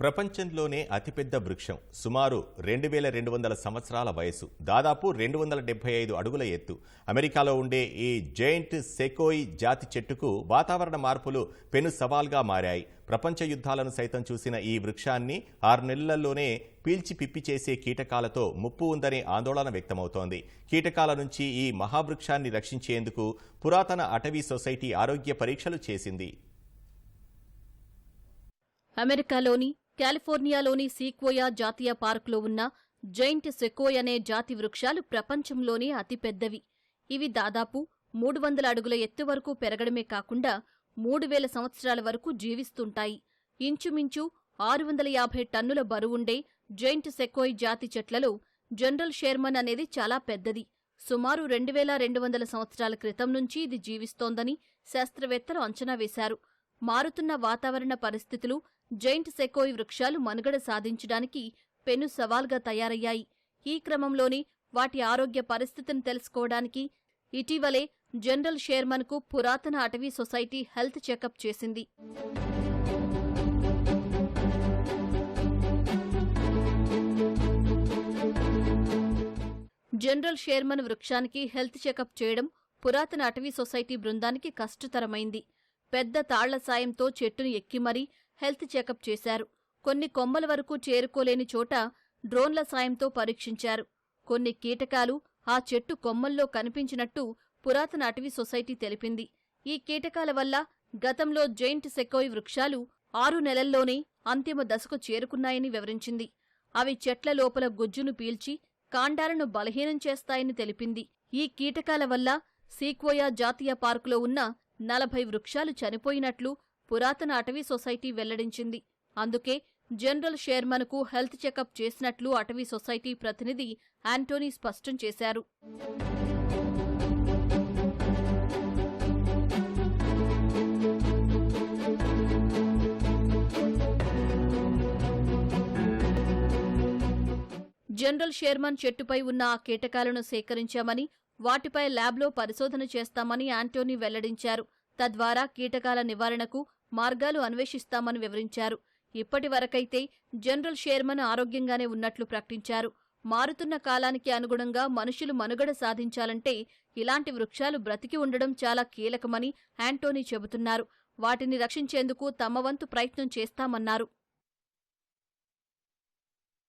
ప్రపంచంలోనే అతిపెద్ద వృక్షం. సుమారు రెండు వేల రెండు వందల సంవత్సరాల వయసు దాదాపు రెండు వందల డెబ్బై ఐదు అడుగుల ఎత్తు. అమెరికాలో ఉండే ఈ జైంట్ సెకోయ్ జాతి చెట్టుకు వాతావరణ మార్పులు పెను సవాల్గా మారాయి. ప్రపంచ యుద్ధాలను సైతం చూసిన ఈ వృక్షాన్ని ఆరు నెలల్లోనే పీల్చి పిప్పి చేసే కీటకాలతో ముప్పు ఉందనే ఆందోళన వ్యక్తమవుతోంది. కీటకాల నుంచి ఈ మహావృక్షాన్ని రక్షించేందుకు పురాతన అటవీ సొసైటీ ఆరోగ్య పరీక్షలు చేసింది. అమెరికాలోని కాలిఫోర్నియాలోని సీక్వోయా జాతీయ పార్కులో ఉన్న జైంట్ సెకోయ్ అనే జాతి వృక్షాలు ప్రపంచంలోనే అతిపెద్దవి. ఇవి దాదాపు మూడు వందల అడుగుల ఎత్తు వరకు పెరగడమే కాకుండా మూడు వేల సంవత్సరాల వరకు జీవిస్తుంటాయి. ఇంచుమించు ఆరు వందల యాభై టన్నుల బరువుండే జైంట్ సెకోయ్ జాతి చెట్లలో జనరల్ షేర్మన్ అనేది చాలా పెద్దది. సుమారు రెండు వేల రెండు వందల సంవత్సరాల క్రితం నుంచి ఇది జీవిస్తోందని శాస్త్రవేత్తలు అంచనా వేశారు. మారుతున్న వాతావరణ పరిస్థితులు జైంట్ సెకోయ్ వృక్షాలు మనుగడ సాధించడానికి పెను సవాల్గా తయారయ్యాయి. ఈ క్రమంలోనే వాటి ఆరోగ్య పరిస్థితిని తెలుసుకోవడానికి ఇటీవలే జనరల్ షేర్మన్కు పురాతన అటవీ సొసైటీ హెల్త్ చెకప్ చేసింది. జనరల్ షేర్మన్ వృక్షానికి హెల్త్ చెకప్ చేయడం పురాతన అటవీ సొసైటీ బృందానికి కష్టతరమైంది. పెద్ద తాళ్ళ సాయంతో చెట్టును ఎక్కి మరీ హెల్త్ చెకప్ చేశారు. కొన్ని కొమ్మల వరకు చేరుకోలేని చోట డ్రోన్ల సాయంతో పరీక్షించారు. కొన్ని కీటకాలు ఆ చెట్టు కొమ్మల్లో కనిపించినట్టు పురాతన అటవీ సొసైటీ తెలిపింది. ఈ కీటకాల వల్ల గతంలో జైంట్ సెకోయ్ వృక్షాలు ఆరు నెలల్లోనే అంతిమ దశకు చేరుకున్నాయని వివరించింది. అవి చెట్ల లోపల గుజ్జును పీల్చి కాండాలను బలహీనం చేస్తాయని తెలిపింది. ఈ కీటకాల వల్ల సీక్వోయా జాతీయ పార్కులో ఉన్న నలభై వృక్షాలు చనిపోయినట్లు పురాతన అటవీ సొసైటీ వెల్లడించింది. అందుకే జనరల్ షేర్మన్కు హెల్త్ చెకప్ చేసినట్లు అటవీ సొసైటీ ప్రతినిధి యాంటోనీ స్పష్టం చేశారు. జనరల్ షేర్మన్ చెట్టుపై ఉన్న ఆ కీటకాలను సేకరించామని వాటిపై ల్యాబ్లో పరిశోధన చేస్తామని యాంటోనీ వెల్లడించారు. తద్వారా కీటకాల నివారణకు మార్గాలు అన్వేషిస్తామని వివరించారు. ఇప్పటి వరకైతే జనరల్ షేర్మన్ ఆరోగ్యంగానే ఉన్నట్లు ప్రకటించారు. మారుతున్న కాలానికి అనుగుణంగా మనుషులు మనుగడ సాధించాలంటే ఇలాంటి వృక్షాలు బ్రతికి ఉండడం చాలా కీలకమని యాంటోనీ చెబుతున్నారు. వాటిని రక్షించేందుకు తమ వంతు ప్రయత్నం చేస్తామన్నారు.